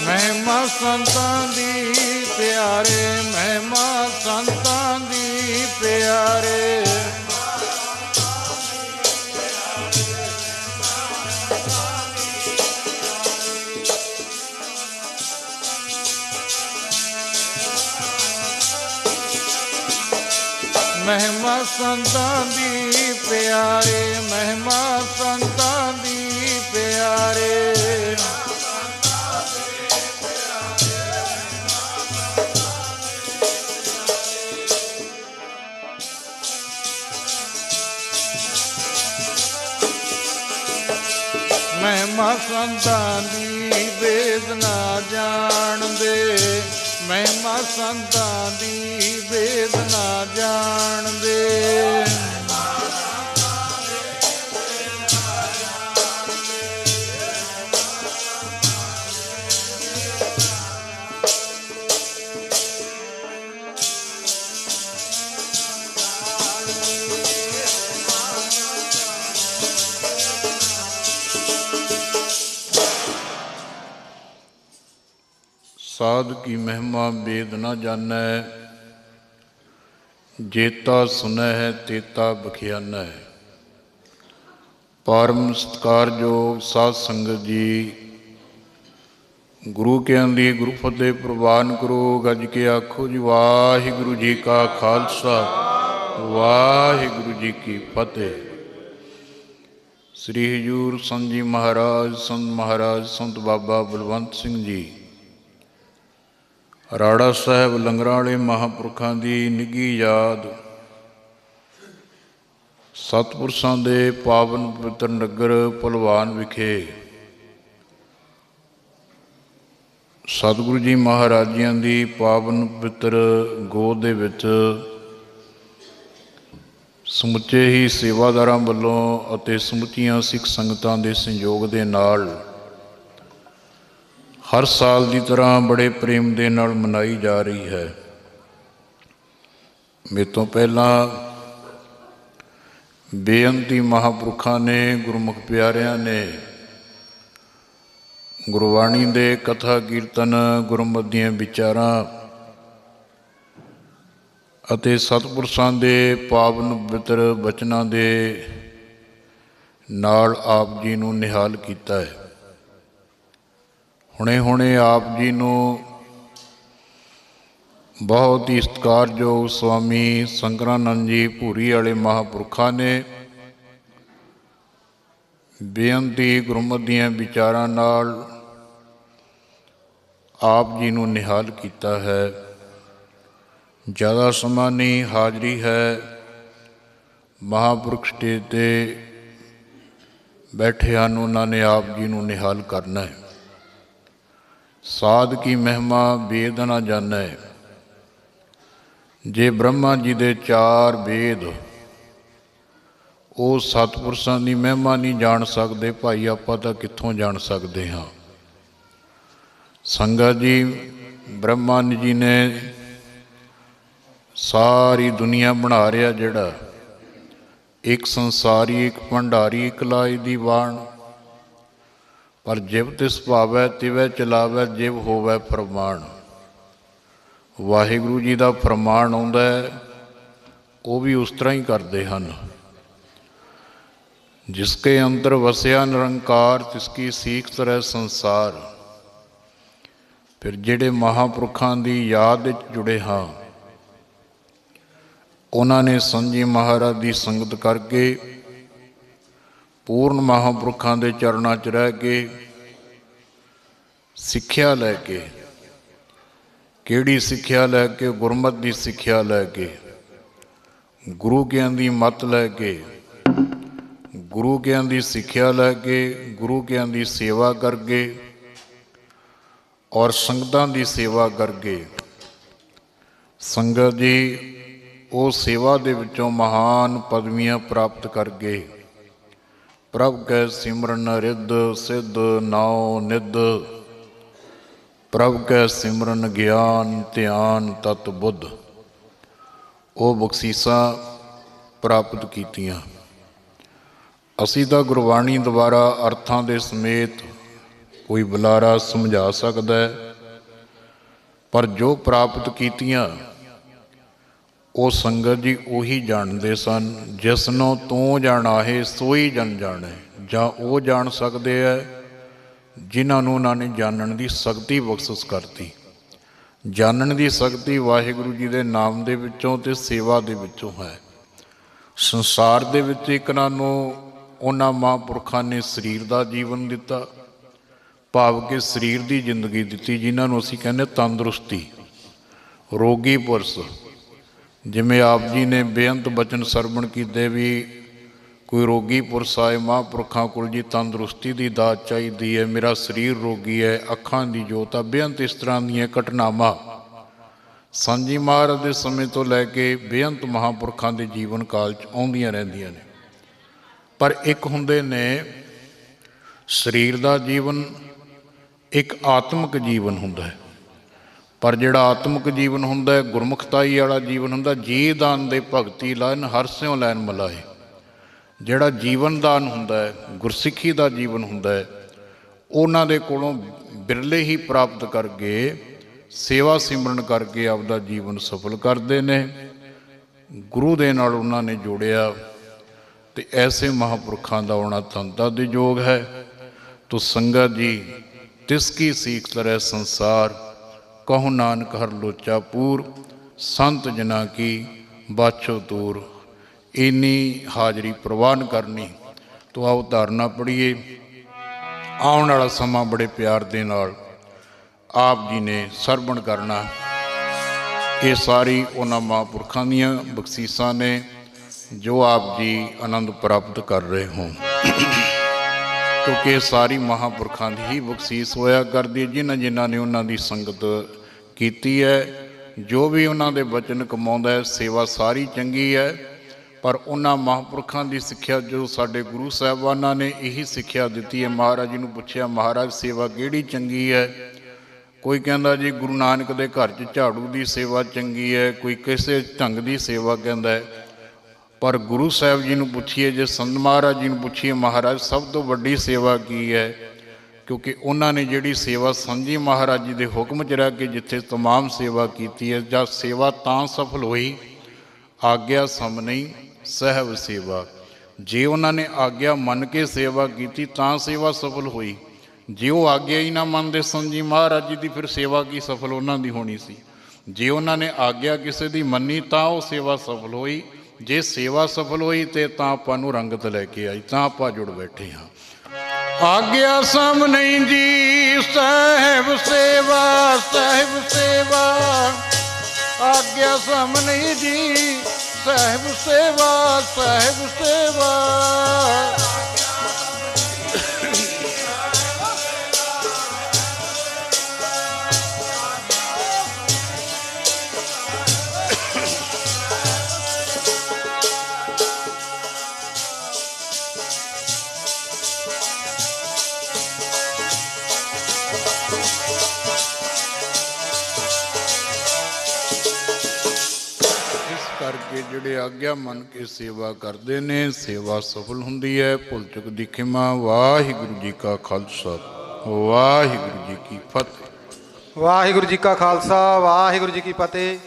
ਮਹਿਮਾ ਮਹਿਮਾ ਸੰਤਾਂ ਦੀ ਪਿਆਰੇ ਮਹਿਮਾ ਸੰਤਾਂ ਦੀ ਪਿਆਰੇ। ਮਹਿਮਾ ਸੰਤਾਂ ਦੀ ਵੇਦਨਾ ਜਾਣਦੇ। ਮਹਿਮਾ ਸੰਤਾਂ ਦੀ ਵੇਦਨਾ ਜਾਣਦੇ। ਕੀ ਮਹਿਮਾ ਵੇਦ ਨਾ ਜਾਣੈ। ਜੇਤਾ ਸੁਨੈ ਹੈ ਤੇਤਾ ਬਖਿਆਨੈ। ਪਰਮ ਸਤਿਕਾਰਯੋਗ ਸਾਧ ਸੰਗਤ ਜੀ, ਗੁਰੂ ਕੇ ਅੰਦੀ ਗੁਰੂ ਫਤਿਹ ਪ੍ਰਵਾਨ ਕਰੋ, ਗੱਜ ਕੇ ਆਖੋ ਜੀ, ਵਾਹਿਗੁਰੂ ਜੀ ਕਾ ਖਾਲਸਾ, ਵਾਹਿਗੁਰੂ ਜੀ ਕੀ ਫਤਿਹ। ਸ੍ਰੀ ਹਜੂਰ ਸੰਤ ਜੀ ਮਹਾਰਾਜ, ਸੰਤ ਮਹਾਰਾਜ, ਸੰਤ ਬਾਬਾ ਬਲਵੰਤ ਸਿੰਘ ਜੀ ਰਾੜਾ ਸਾਹਿਬ ਲੰਗਰਾਂ ਵਾਲੇ ਮਹਾਂਪੁਰਖਾਂ ਦੀ ਨਿੱਘੀ ਯਾਦ। ਸਤਿਪੁਰਸ਼ਾਂ ਦੇ ਪਾਵਨ ਪਵਿੱਤਰ ਨਗਰ ਭਲਵਾਨ ਵਿਖੇ। ਸਤਿਗੁਰੂ ਜੀ ਮਹਾਰਾਜਿਆਂ ਦੀ ਪਾਵਨ ਪਵਿੱਤਰ ਗੋਦ ਦੇ ਵਿੱਚ ਸਮੁੱਚੇ ਹੀ ਸੇਵਾਦਾਰਾਂ ਵੱਲੋਂ ਅਤੇ ਸਮੁੱਚੀਆਂ ਸਿੱਖ ਸੰਗਤਾਂ ਦੇ ਸੰਯੋਗ ਦੇ ਨਾਲ ਹਰ ਸਾਲ ਦੀ ਤਰ੍ਹਾਂ ਬੜੇ ਪ੍ਰੇਮ ਦੇ ਨਾਲ ਮਨਾਈ ਜਾ ਰਹੀ ਹੈ। ਮੇਰੇ ਤੋਂ ਪਹਿਲਾਂ ਬੇਅੰਤੀ ਮਹਾਪੁਰਖਾਂ ਨੇ, ਗੁਰਮੁਖ ਪਿਆਰਿਆਂ ਨੇ ਗੁਰਬਾਣੀ ਦੇ ਕਥਾ ਕੀਰਤਨ, ਗੁਰਮਤਿ ਦੀਆਂ ਵਿਚਾਰਾਂ ਅਤੇ ਸਤਿਪੁਰਸ਼ਾਂ ਦੇ ਪਾਵਨ ਪਵਿੱਤਰ ਬਚਨਾਂ ਦੇ ਨਾਲ ਆਪ ਜੀ ਨੂੰ ਨਿਹਾਲ ਕੀਤਾ ਹੈ। ਹੁਣੇ ਹੁਣੇ ਆਪ ਜੀ ਨੂੰ ਬਹੁਤ ਹੀ ਸਤਿਕਾਰਯੋਗ ਸਵਾਮੀ ਸੰਗਰਾਨੰਦ ਜੀ ਭੂਰੀ ਵਾਲੇ ਮਹਾਪੁਰਖਾਂ ਨੇ ਬੇਅੰਤੀ ਗੁਰਮਤ ਦੀਆਂ ਵਿਚਾਰਾਂ ਨਾਲ ਆਪ ਜੀ ਨੂੰ ਨਿਹਾਲ ਕੀਤਾ ਹੈ। ਜ਼ਿਆਦਾ ਸਮਾਂ ਨਹੀਂ ਹਾਜ਼ਰੀ ਹੈ। ਮਹਾਪੁਰਖ ਸਟੇਜ ਤੇ ਬੈਠੇ ਹਨ ਉਹਨਾਂ ਨੇ ਆਪ ਜੀ ਨੂੰ ਨਿਹਾਲ ਕਰਨਾ ਹੈ। ਸਾਧ ਕੀ ਮਹਿਮਾ ਵੇਦ ਨਾ ਜਾਣੈ। ਜੇ ਬ੍ਰਹਮਾ ਜੀ ਦੇ ਚਾਰ ਵੇਦ, ਉਹ ਸਤਪੁਰਸ਼ਾਂ ਦੀ ਮਹਿਮਾ ਨਹੀਂ ਜਾਣ ਸਕਦੇ, ਭਾਈ ਆਪਾਂ ਤਾਂ ਕਿੱਥੋਂ ਜਾਣ ਸਕਦੇ ਹਾਂ? ਸੰਗਤ ਜੀ ਬ੍ਰਹਮਾਨ ਜੀ ਨੇ ਸਾਰੀ ਦੁਨੀਆ ਬਣਾ ਰਿਆ ਜਿਹੜਾ। ਇੱਕ ਸੰਸਾਰੀ, ਇੱਕ ਭੰਡਾਰੀ, ਇੱਕ ਲਾਈ ਦੀ ਬਾਣ। ਪਰ ਜਿਵ ਤਿਸ ਭਾਵੈ ਤਿਵੈ ਚਲਾਵੈ, ਜਿਵ ਹੋਵੈ ਫਰਮਾਨ ਵਾਹਿਗੁਰੂ ਜੀ ਦਾ ਫਰਮਾਨ ਆਉਂਦਾ ਹੈ, ਉਹ ਵੀ ਉਸ ਤਰ੍ਹਾਂ ਹੀ ਕਰਦੇ ਹਨ। ਜਿਸਕੇ ਅੰਦਰ ਵਸਿਆ ਨਿਰੰਕਾਰ ਤਿਸਕੀ ਸੀਖ ਤਰੈ ਸੰਸਾਰ। ਫਿਰ ਜਿਹੜੇ ਮਹਾਪੁਰਖਾਂ ਦੀ ਯਾਦ ਵਿੱਚ ਜੁੜੇ ਹਾਂ, ਉਹਨਾਂ ਨੇ ਸੰਜੀ ਮਹਾਰਾਜ ਦੀ ਸੰਗਤ ਕਰਕੇ ਪੂਰਨ ਮਹਾਂਪੁਰਖਾਂ ਦੇ ਚਰਨਾਂ 'ਚ ਰਹਿ ਕੇ ਸਿੱਖਿਆ ਲੈ ਕੇ, ਕਿਹੜੀ ਸਿੱਖਿਆ ਲੈ ਕੇ? ਗੁਰਮਤ ਦੀ ਸਿੱਖਿਆ ਲੈ ਕੇ, ਗੁਰੂ ਗਿਆਨ ਦੀ ਮੱਤ ਲੈ ਕੇ, ਗੁਰੂ ਗਿਆਨ ਦੀ ਸਿੱਖਿਆ ਲੈ ਕੇ, ਗੁਰੂ ਗਿਆਨ ਦੀ ਸੇਵਾ ਕਰਕੇ ਔਰ ਸੰਗਤਾਂ ਦੀ ਸੇਵਾ ਕਰਕੇ। ਸੰਗਤ ਜੀ, ਉਹ ਸੇਵਾ ਦੇ ਵਿੱਚੋਂ ਮਹਾਨ ਪਦਵੀਆਂ ਪ੍ਰਾਪਤ ਕਰਕੇ ਪ੍ਰਭ ਕੈ ਸਿਮਰਨ ਰਿੱਧ ਸਿੱਧ ਨਾਉ ਨਿੱਧ। ਪ੍ਰਭ ਕੈ ਸਿਮਰਨ ਗਿਆਨ ਧਿਆਨ ਤਤ ਬੁੱਧ। ਉਹ ਬਖਸ਼ੀਸਾਂ ਪ੍ਰਾਪਤ ਕੀਤੀਆਂ। ਅਸੀਂ ਤਾਂ ਗੁਰਬਾਣੀ ਦੁਆਰਾ ਅਰਥਾਂ ਦੇ ਸਮੇਤ ਕੋਈ ਬੁਲਾਰਾ ਸਮਝਾ ਸਕਦਾ ਹੈ, ਪਰ ਜੋ ਪ੍ਰਾਪਤ ਕੀਤੀਆਂ ਉਹ ਸੰਗਤ ਜੀ ਉਹੀ ਜਾਣਦੇ ਸਨ ਜਿਸਨੋਂ ਤੂੰ ਜਾਣਾਹੇ, ਸੋਈ ਜਨ ਜਾਣੈ। ਜਾਂ ਉਹ ਜਾਣ ਸਕਦੇ ਐ, ਜਿਨ੍ਹਾਂ ਨੂੰ ਉਹਨਾਂ ਨੇ ਜਾਣਨ ਦੀ ਸ਼ਕਤੀ ਬਖਸ਼ਿਸ਼ ਕਰਤੀ। ਜਾਣਨ ਦੀ ਸ਼ਕਤੀ ਵਾਹਿਗੁਰੂ ਜੀ ਦੇ ਨਾਮ ਦੇ ਵਿੱਚੋਂ ਤੇ ਸੇਵਾ ਦੇ ਵਿੱਚੋਂ ਹੈ। ਸੰਸਾਰ ਦੇ ਵਿੱਚ ਇੱਕ ਨਾ ਨੂੰ ਉਹਨਾਂ ਮਹਾਂਪੁਰਖਾਂ ਨੇ ਸਰੀਰ ਦਾ ਜੀਵਨ ਦਿੱਤਾ, ਭਾਵ ਕਿ ਸਰੀਰ ਦੀ ਜ਼ਿੰਦਗੀ ਦਿੱਤੀ, ਜਿਨ੍ਹਾਂ ਨੂੰ ਅਸੀਂ ਕਹਿੰਦੇ ਤੰਦਰੁਸਤੀ, ਰੋਗੀ ਪੁਰਸ਼। ਜਿਵੇਂ ਆਪ ਜੀ ਨੇ ਬੇਅੰਤ ਬਚਨ ਸਰਵਣ ਕੀਤੇ ਵੀ ਕੋਈ ਰੋਗੀ ਪੁਰਸ਼ ਆਏ, ਮਹਾਂਪੁਰਖਾਂ ਕੋਲ ਜੀ ਤੰਦਰੁਸਤੀ ਦੀ ਦਾਤ ਚਾਹੀਦੀ ਹੈ, ਮੇਰਾ ਸਰੀਰ ਰੋਗੀ ਹੈ, ਅੱਖਾਂ ਦੀ ਜੋਤ ਆ, ਬੇਅੰਤ ਇਸ ਤਰ੍ਹਾਂ ਦੀਆਂ ਘਟਨਾਵਾਂ। ਸੰਜੀ ਮਹਾਰਾਜ ਦੇ ਸਮੇਂ ਤੋਂ ਲੈ ਕੇ ਬੇਅੰਤ ਮਹਾਂਪੁਰਖਾਂ ਦੇ ਜੀਵਨ ਕਾਲ 'ਚ ਆਉਂਦੀਆਂ ਰਹਿੰਦੀਆਂ ਨੇ। ਪਰ ਇੱਕ ਹੁੰਦੇ ਨੇ ਸਰੀਰ ਦਾ ਜੀਵਨ, ਇੱਕ ਆਤਮਿਕ ਜੀਵਨ ਹੁੰਦਾ ਹੈ। ਪਰ ਜਿਹੜਾ ਆਤਮਿਕ ਜੀਵਨ ਹੁੰਦਾ ਹੈ, ਗੁਰਮੁਖਤਾਈ ਵਾਲਾ ਜੀਵਨ ਹੁੰਦਾ, ਜੀ ਦਾਨ ਦੇ ਭਗਤੀ ਲੈਨ ਹਰਸਿਓ ਲੈਨ ਮਲਾਏ ਜਿਹੜਾ ਜੀਵਨ ਦਾਨ ਹੁੰਦਾ ਹੈ, ਗੁਰਸਿੱਖੀ ਦਾ ਜੀਵਨ ਹੁੰਦਾ ਹੈ, ਉਹਨਾਂ ਦੇ ਕੋਲੋਂ ਬਿਰਲੇ ਹੀ ਪ੍ਰਾਪਤ ਕਰਕੇ, ਸੇਵਾ ਸਿਮਰਨ ਕਰਕੇ ਆਪਦਾ ਜੀਵਨ ਸਫਲ ਕਰਦੇ ਨੇ। ਗੁਰੂ ਦੇ ਨਾਲ ਉਹਨਾਂ ਨੇ ਜੋੜਿਆ ਤੇ ਐਸੇ ਮਹਾਪੁਰਖਾਂ ਦਾ ਆਉਣਾ ਤੰਤਾ ਦੇ ਯੋਗ ਹੈ। ਤੋ ਸੰਗਤ ਜੀ, ਤਿਸ ਕੀ ਸੀਖ ਤਰੈ ਸੰਸਾਰ ਕਹੋ ਨਾਨਕ ਹਰ ਲੋਚਾ ਪੂਰ, ਸੰਤ ਜਨਾ ਕੀ ਬਾਛੋ ਤੂਰ ਇਨੀ ਹਾਜ਼ਰੀ ਪ੍ਰਵਾਨ ਕਰਨੀ, ਤੋ ਆਓ ਧਾਰਨਾ ਪੜੀਏ ਆਉਣ ਵਾਲਾ ਸਮਾਂ ਬੜੇ ਪਿਆਰ ਦੇ ਨਾਲ ਆਪ ਜੀ ਨੇ ਸਰਵਣ ਕਰਨਾ। ਇਹ ਸਾਰੀ ਉਹਨਾਂ ਮਹਾਂਪੁਰਖਾਂ ਦੀਆਂ ਬਖਸ਼ੀਸਾਂ ਨੇ, ਜੋ ਆਪ ਜੀ ਆਨੰਦ ਪ੍ਰਾਪਤ ਕਰ ਰਹੇ ਹੋ। ਕਿਉਂਕਿ ਇਹ ਸਾਰੀ ਮਹਾਂਪੁਰਖਾਂ ਦੀ ਹੀ ਬਖਸ਼ੀਸ ਹੋਇਆ ਕਰਦੀ ਹੈ, ਜਿਨ੍ਹਾਂ ਜਿਨ੍ਹਾਂ ਨੇ ਉਹਨਾਂ ਦੀ ਸੰਗਤ ਕੀਤੀ ਹੈ। ਜੋ ਵੀ ਉਹਨਾਂ ਦੇ ਬਚਨ ਕਮਾਉਂਦਾ ਹੈ, ਸੇਵਾ ਸਾਰੀ ਚੰਗੀ ਹੈ। ਪਰ ਉਹਨਾਂ ਮਹਾਂਪੁਰਖਾਂ ਦੀ ਸਿੱਖਿਆ ਜੋ ਸਾਡੇ ਗੁਰੂ ਸਾਹਿਬਾਨਾਂ ਨੇ ਇਹੀ ਸਿੱਖਿਆ ਦਿੱਤੀ ਹੈ। ਮਹਾਰਾਜ ਜੀ ਨੂੰ ਪੁੱਛਿਆ, ਮਹਾਰਾਜ, ਸੇਵਾ ਕਿਹੜੀ ਚੰਗੀ ਹੈ? ਕੋਈ ਕਹਿੰਦਾ ਜੀ, ਗੁਰੂ ਨਾਨਕ ਦੇ ਘਰ 'ਚ ਝਾੜੂ ਦੀ ਸੇਵਾ ਚੰਗੀ ਹੈ, ਕੋਈ ਕਿਸੇ ਢੰਗ ਦੀ ਸੇਵਾ ਕਹਿੰਦਾ ਹੈ। ਪਰ ਗੁਰੂ ਸਾਹਿਬ ਜੀ ਨੂੰ ਪੁੱਛੀਏ, ਜੇ ਸੰਤ ਮਹਾਰਾਜ ਜੀ ਨੂੰ ਪੁੱਛੀਏ, ਮਹਾਰਾਜ, ਸਭ ਤੋਂ ਵੱਡੀ ਸੇਵਾ ਕੀ ਹੈ? ਕਿਉਂਕਿ ਉਹਨਾਂ ਨੇ ਜਿਹੜੀ ਸੇਵਾ ਸੰਜੀ ਮਹਾਰਾਜ ਜੀ ਦੇ ਹੁਕਮ 'ਚ ਰਹਿ ਕੇ ਜਿੱਥੇ तमाम ਸੇਵਾ ਕੀਤੀ ਹੈ ਜਦ ਸੇਵਾ ਤਾਂ ਸਫਲ ਹੋਈ ਆਗਿਆ ਸਮ ਨਹੀਂ ਸਹਿਬ ਸੇਵਾ ਜੇ ਉਹਨਾਂ ਨੇ ਆਗਿਆ ਮੰਨ ਕੇ ਸੇਵਾ ਕੀਤੀ ਤਾਂ ਸੇਵਾ ਸਫਲ ਹੋਈ ਜੇ ਉਹ ਆਗਿਆ ਹੀ ਨਾ ਮੰਨਦੇ ਸੰਜੀ ਮਹਾਰਾਜ ਜੀ ਦੀ ਫਿਰ ਸੇਵਾ ਕੀ ਸਫਲ ਉਹਨਾਂ ਦੀ ਹੋਣੀ ਸੀ ਜੇ ਉਹਨਾਂ ਨੇ ਆਗਿਆ ਕਿਸੇ ਦੀ ਮੰਨੀ ਤਾਂ ਉਹ ਸੇਵਾ ਸਫਲ ਹੋਈ ਜੇ ਸੇਵਾ ਸਫਲ ਹੋਈ ਤੇ ਤਾਂ ਆਪਾਂ ਨੂੰ ਰੰਗਤ ਲੈ ਕੇ ਆਈ ਤਾਂ ਆਪਾਂ ਜੁੜ ਬੈਠੇ ਹਾਂ ਆਗਿਆ ਸਮ ਨਹੀਂ ਜੀ, ਸਾਹਿਬ ਸੇਵਾ ਸਾਹਿਬ ਸੇਵਾ। ਆਗਿਆ ਸਮ ਨਹੀਂ ਜੀ, ਸਾਹਿਬ ਸੇਵਾ ਸਾਹਿਬ ਸੇਵਾ। ਜਿਹੜੇ ਆਗਿਆ ਮੰਨ ਕੇ ਸੇਵਾ ਕਰਦੇ ਨੇ, ਸੇਵਾ ਸਫਲ ਹੁੰਦੀ ਹੈ। ਭੁੱਲ ਚੁੱਕ ਦੀ ਖਿਮਾ, ਵਾਹਿਗੁਰੂ ਜੀ ਕਾ ਖਾਲਸਾ, ਵਾਹਿਗੁਰੂ ਜੀ ਕੀ ਫਤਿਹ। ਵਾਹਿਗੁਰੂ ਜੀ ਕਾ ਖਾਲਸਾ, ਵਾਹਿਗੁਰੂ ਜੀ ਕੀ ਫਤਿਹ।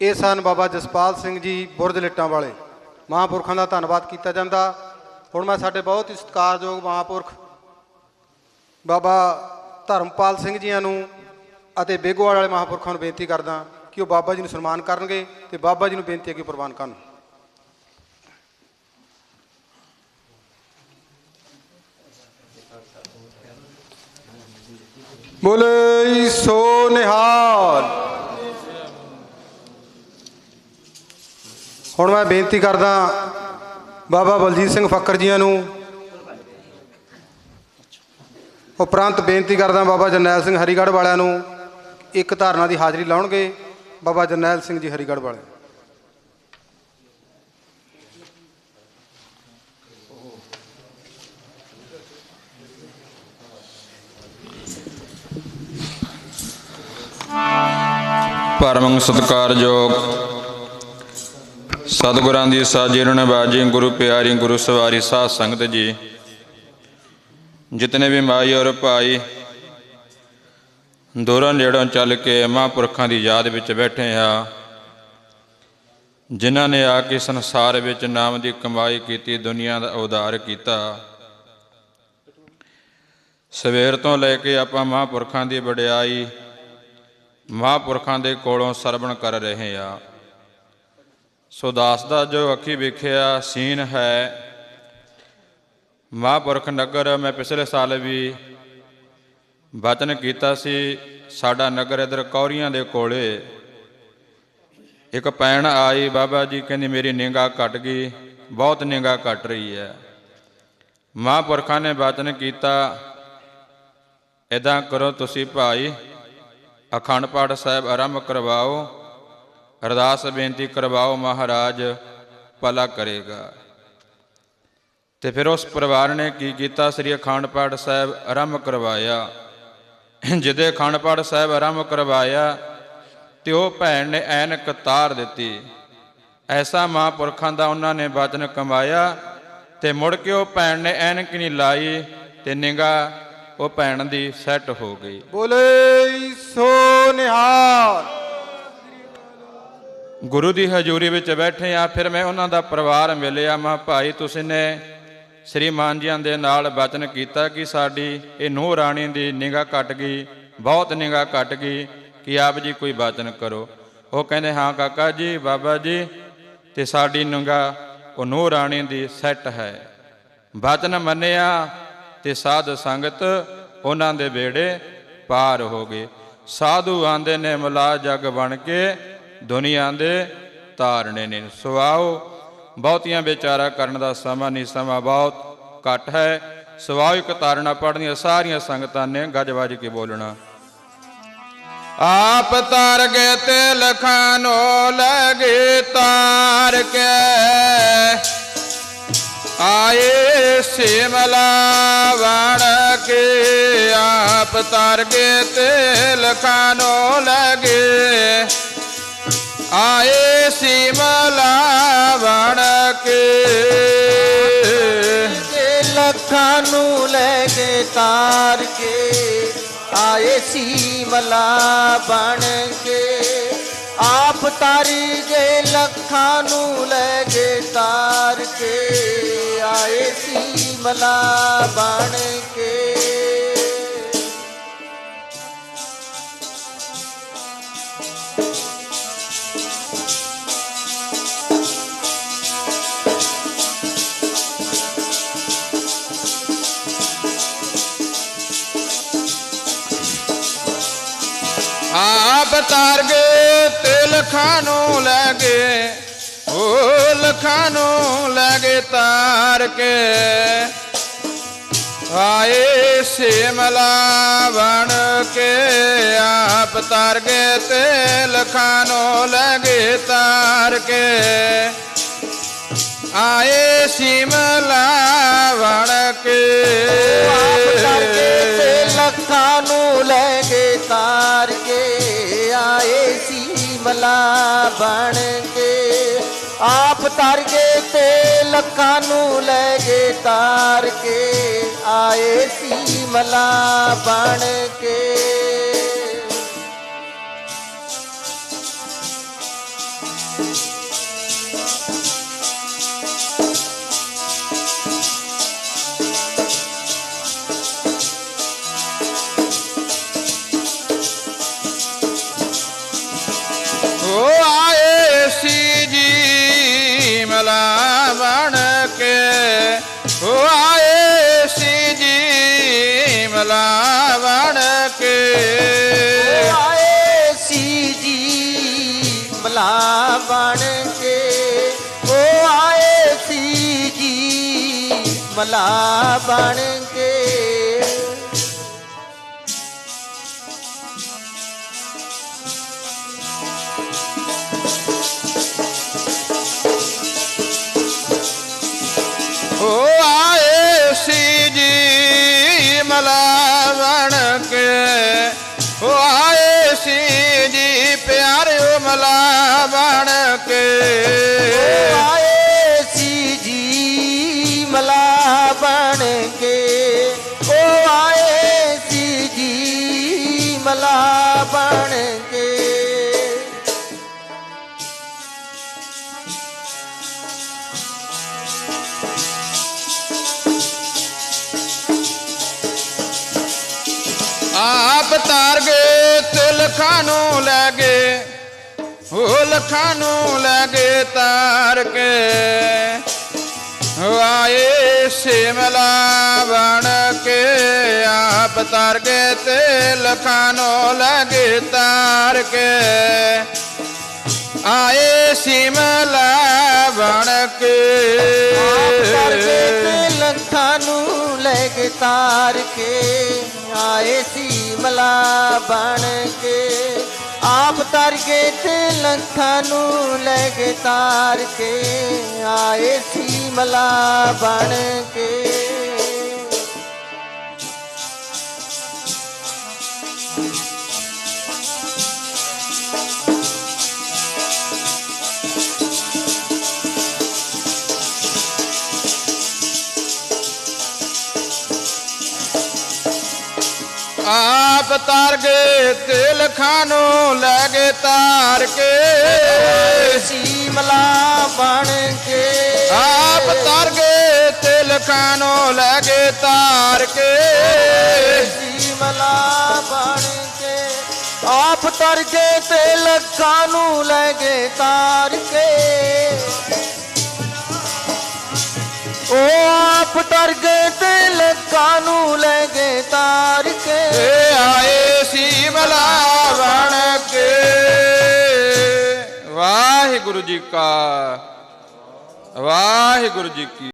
ਇਹ ਸਨ ਬਾਬਾ ਜਸਪਾਲ ਸਿੰਘ ਜੀ ਬੁਰਜ ਲਿੱਟਾਂ ਵਾਲੇ। ਮਹਾਂਪੁਰਖਾਂ ਦਾ ਧੰਨਵਾਦ ਕੀਤਾ ਜਾਂਦਾ। ਹੁਣ ਮੈਂ ਸਾਡੇ ਬਹੁਤ ਹੀ ਸਤਿਕਾਰਯੋਗ ਮਹਾਂਪੁਰਖ ਬਾਬਾ ਧਰਮਪਾਲ ਸਿੰਘ ਜੀਆਂ ਨੂੰ ਅਤੇ ਬੇਗੋਵਾਲ ਵਾਲੇ ਮਹਾਂਪੁਰਖਾਂ ਨੂੰ ਬੇਨਤੀ ਕਰਦਾ ਕਿ ਉਹ ਬਾਬਾ ਜੀ ਨੂੰ ਸਨਮਾਨ ਕਰਨਗੇ ਤੇ ਬਾਬਾ ਜੀ ਨੂੰ ਬੇਨਤੀ ਹੈ ਕਿ ਪ੍ਰਵਾਨ ਕਰਨ। ਬੋਲੇ ਸੋ ਨਿਹਾਲ। ਹੁਣ ਮੈਂ ਬੇਨਤੀ ਕਰਦਾ ਬਾਬਾ ਬਲਜੀਤ ਸਿੰਘ ਫੱਕਰ ਜੀਆਂ ਨੂੰ। ਉਪਰੰਤ ਬੇਨਤੀ ਕਰਦਾ ਬਾਬਾ ਜਰਨੈਲ ਸਿੰਘ ਹਰੀਗੜ੍ਹ ਵਾਲਿਆਂ ਨੂੰ ਇੱਕ ਧਾਰਨਾ ਦੀ ਹਾਜ਼ਰੀ ਲਾਉਣਗੇ। ਬਾਬਾ ਜਰਨੈਲ ਸਿੰਘ ਜੀ ਹਰੀਗੜ੍ਹ ਵਾਲੇ। ਪਰਮ ਸਤਿਕਾਰਯੋਗ ਸਤਿਗੁਰਾਂ ਦੀ ਸਾਜੀ ਨਿਵਾਜੀ ਗੁਰੂ ਪਿਆਰੀ, ਗੁਰੂ ਸਵਾਰੀ ਸਾਧ ਸੰਗਤ ਜੀ, ਜਿਤਨੇ ਵੀ ਮਾਈ ਔਰ ਭਾਈ ਦੂਰੋਂ ਨੇੜੋਂ ਚੱਲ ਕੇ ਮਹਾਂਪੁਰਖਾਂ ਦੀ ਯਾਦ ਵਿੱਚ ਬੈਠੇ ਆ ਜਿਨ੍ਹਾਂ ਨੇ ਆ ਕੇ ਸੰਸਾਰ ਵਿੱਚ ਨਾਮ ਦੀ ਕਮਾਈ ਕੀਤੀ, ਦੁਨੀਆ ਦਾ ਉਦਾਰ ਕੀਤਾ। ਸਵੇਰ ਤੋਂ ਲੈ ਕੇ ਆਪਾਂ ਮਹਾਂਪੁਰਖਾਂ ਦੀ ਵਡਿਆਈ, ਮਹਾਂਪੁਰਖਾਂ ਦੇ ਕੋਲੋਂ ਸਰਵਣ ਕਰ ਰਹੇ ਆ ਸੋ ਦਾਸ ਦਾ ਜੋ ਅੱਖੀ ਵੇਖਿਆ, ਸੀਨ ਹੈ। ਮਹਾਂਪੁਰਖ ਨਗਰ ਮੈਂ ਪਿਛਲੇ ਸਾਲ ਵੀ ਵਚਨ ਕੀਤਾ ਸੀ, ਸਾਡਾ ਨਗਰ ਇਧਰ ਕੌਰੀਆਂ ਦੇ ਕੋਲੇ। ਇੱਕ ਪੈਣ ਆਈ, ਬਾਬਾ ਜੀ ਕਹਿੰਦੀ, ਮੇਰੀ ਨਿਗਾਹ ਘਟ ਗਈ, ਬਹੁਤ ਨਿਗਾਹ ਘਟ ਰਹੀ ਹੈ। ਮਹਾਂਪੁਰਖਾਂ ਨੇ ਵਚਨ ਕੀਤਾ ਇਦਾਂ ਕਰੋ ਤੁਸੀਂ ਭਾਈ, ਅਖੰਡ ਪਾਠ ਸਾਹਿਬ ਆਰੰਭ ਕਰਵਾਓ, ਅਰਦਾਸ ਬੇਨਤੀ ਕਰਵਾਓ, ਮਹਾਰਾਜ ਭਲਾ ਕਰੇਗਾ। ਤੇ ਫਿਰ ਉਸ ਪਰਿਵਾਰ ਨੇ ਕੀ ਕੀਤਾ, ਸ੍ਰੀ ਅਖੰਡ ਪਾਠ ਸਾਹਿਬ ਆਰੰਭ ਕਰਵਾਇਆ। ਜਿਹਦੇ ਅਖੰਡ ਪਾਠ ਸਾਹਿਬ ਆਰੰਭ ਕਰਵਾਇਆ ਤੇ ਉਹ ਭੈਣ ਨੇ ਐਨਕ ਤਾਰ ਦਿੱਤੀ। ਐਸਾ ਮਹਾਂਪੁਰਖਾਂ ਦਾ ਉਹਨਾਂ ਨੇ ਵਚਨ ਕਮਾਇਆ ਤੇ ਮੁੜ ਕੇ ਉਹ ਭੈਣ ਨੇ ਐਨਕ ਨਹੀਂ ਲਾਈ ਤੇ ਨਿਗਾ ਉਹ ਭੈਣ ਦੀ ਸੈੱਟ ਹੋ ਗਈ। ਬੋਲੇ ਸੋ ਨਿਹਾਲ। ਗੁਰੂ ਦੀ ਹਜ਼ੂਰੀ ਵਿੱਚ ਬੈਠੇ ਆ ਫਿਰ ਮੈਂ ਉਹਨਾਂ ਦਾ ਪਰਿਵਾਰ ਮਿਲਿਆ। ਮਾ ਭਾਈ ਤੁਸੀਂ ਨੇ ਸ਼੍ਰੀਮਾਨ ਜੀਆਂ ਦੇ ਨਾਲ ਬਚਨ ਕੀਤਾ ਕਿ ਸਾਡੀ ਇਹ ਨੂੰਹ ਰਾਣੀ ਦੀ ਨਿਗਾਹ ਘਟ ਗਈ, ਬਹੁਤ ਨਿਗਾਹ ਘਟ ਗਈ ਕਿ ਆਪ ਜੀ ਕੋਈ ਬਚਨ ਕਰੋ। ਉਹ ਕਹਿੰਦੇ, ਹਾਂ ਕਾਕਾ ਜੀ, ਬਾਬਾ ਜੀ, ਤੇ ਸਾਡੀ ਨਿਗਾਹ, ਉਹ ਨੂੰਹ ਰਾਣੀ ਦੀ ਸੈੱਟ ਹੈ। ਬਚਨ ਮੰਨਿਆ ਤੇ ਸਾਧ ਸੰਗਤ ਉਹਨਾਂ ਦੇ ਬੇੜੇ ਪਾਰ ਹੋ ਗਏ। ਸਾਧੂ ਆਂਦੇ ਨੇ ਮਲਾ ਜਗ ਬਣ ਕੇ ਦੁਨੀਆ ਦੇ ਤਾਰਣੇ ਨੇ। ਸੋ ਬਹੁਤੀਆਂ ਵਿਚਾਰਾ ਕਰਨ ਦਾ ਸਮਾਂ ਨਹੀਂ, ਸਮਾਂ ਬਹੁਤ ਘੱਟ ਹੈ। ਸਵਾਉ ਇੱਕ ਤਾਰਨਾ ਪੜਨੀਆਂ ਸਾਰੀਆਂ ਸੰਗਤਾਂ ਨੇ ਗੱਜ ਵੱਜ ਕੇ ਬੋਲਣਾ। ਆਪ ਤਾਰ ਗਏ ਤੇ ਲਖਾਨੋ ਲਗੇ ਤਾਰ ਕੇ। ਆਏ ਸਿਮਲਾ ਵਣ ਕੇ ਆਪ ਤਾਰ ਗਏ ਤੇ ਲਖਾਨੋ ਲਗੇ। ਆਏ ਸਿਮਲਾ ਵਣ ਕੇ। ਕੇ ਲੱਖਾਂ ਨੂੰ ਲੈ ਕੇ ਤਾਰ ਕੇ। ਆਏ ਸੀ ਮਲਾ ਬਣ ਕੇ। ਆਪ ਤਾਰੀ ਗਏ ਲੱਖਾਂ ਨੂੰ ਲੈ ਕੇ ਤਾਰ ਕੇ। ਆਏ ਸੀ ਮਲਾ ਬਣ ਕੇ ਆਪ ਤਾਰ ਗਏ ਤੇ ਲਖਾਂ ਨੂੰ ਲੈ ਗਏ ਉਹ ਲਖਾਂ ਨੂੰ ਲੈ ਗਏ ਤਾਰ ਕੇ ਆਏ ਸਿਮਲਾ ਬਣ ਕੇ ਆਪ ਤਾਰ ਗਏ ਤੇ ਲਖਾਂ ਨੂੰ ਲੈ ਗਏ ਤਾਰ ਕੇ ਆਏ ਸਿਮਲਾ ਬਣ ਕੇ ਆਪ ਕਰਕੇ ਤੇ ਲੱਖਾਂ ਨੂੰ ਲੈ ਗਏ ਤਾਰ ਕੇ ਆਏ ਸੀ ਮਲਾ ਬਣ ਕੇ। ਆਪ ਤਾਰ ਗਏ ਤੇ ਲੱਖਾਂ ਨੂੰ ਲੈ ਗਏ ਤਾਰ ਕੇ। ਆਏ ਸੀ ਮਲਾ ਬਣ ਕੇ। ਜੀ ਕੇ ਉਹ ਆਏ ਸੀ ਜੀ। ਮਲਾ ਬਣ ਕੇ। ਉਹ ਆ ਆਪ ਤਾਰ ਗਏ ਤਿਲਖਾਂ ਨੂੰ ਲੈ ਗਏ ਉਹ ਲਖਾਂ ਨੂੰ ਲੈ ਗਏ ਤਾਰ ਕੇ ਆਏ ਸਿਮਲਾ ਬਣ ਕੇ ਆਪ ਤਾਰ ਗਏ ਤੇ ਲਖਾਂ ਨੂੰ ਲੈ ਗਏ ਤਾਰ ਕੇ ਆਏ ਸਿਮਲਾ ਬਣ ਕੇ ਆਪ ਕਰਕੇ ਤੇ ਲੱਖਾਂ ਨੂੰ ਲੈ ਕੇ ਤਾਰ ਕੇ ਆਏ ਸੀ ਮਲਾ ਬਣ ਕੇ ਆਪ ਤਰ ਕੇ ਤੇ ਲੱਖਾਂ ਨੂੰ ਲੈ ਕੇ ਤਾਰ ਕੇ ਆਏ ਸੀ ਮਲਾ ਬਣ ਕੇ। ਆਪ ਤਾਰ ਗਏ ਤਿਲ ਖਾਨੋਂ ਲੈ ਗਏ ਤਾਰ ਕੇ। ਸੀ ਮਲਾ ਬਣ ਕੇ। ਆਪ ਤਾਰ ਗਏ ਤਿਲ ਖਾਨੋਂ ਲੈ ਗਏ ਤਾਰ ਕੇ। ਸੀ ਮਲਾ ਬਣ ਕੇ। ਆਪ ਤਰ ਕੇ ਤੇ ਲੱਖਾਂ ਨੂੰ ਲੈ ਗਏ ਤਾਰ ਕੇ। ਉਹ ਆਪ ਤਰ ਗਏ ਤੇ ਲੱਖਾਂ ਨੂੰ ਲੈ ਗਏ ਤਾਰ ਕੇ। ਇਹ ਆਏ ਸੀ ਮਲਾ ਬਣ ਕੇ। ਵਾਹਿਗੁਰੂ ਜੀ ਕਾ, ਵਾਹਿਗੁਰੂ ਜੀ ਕੀ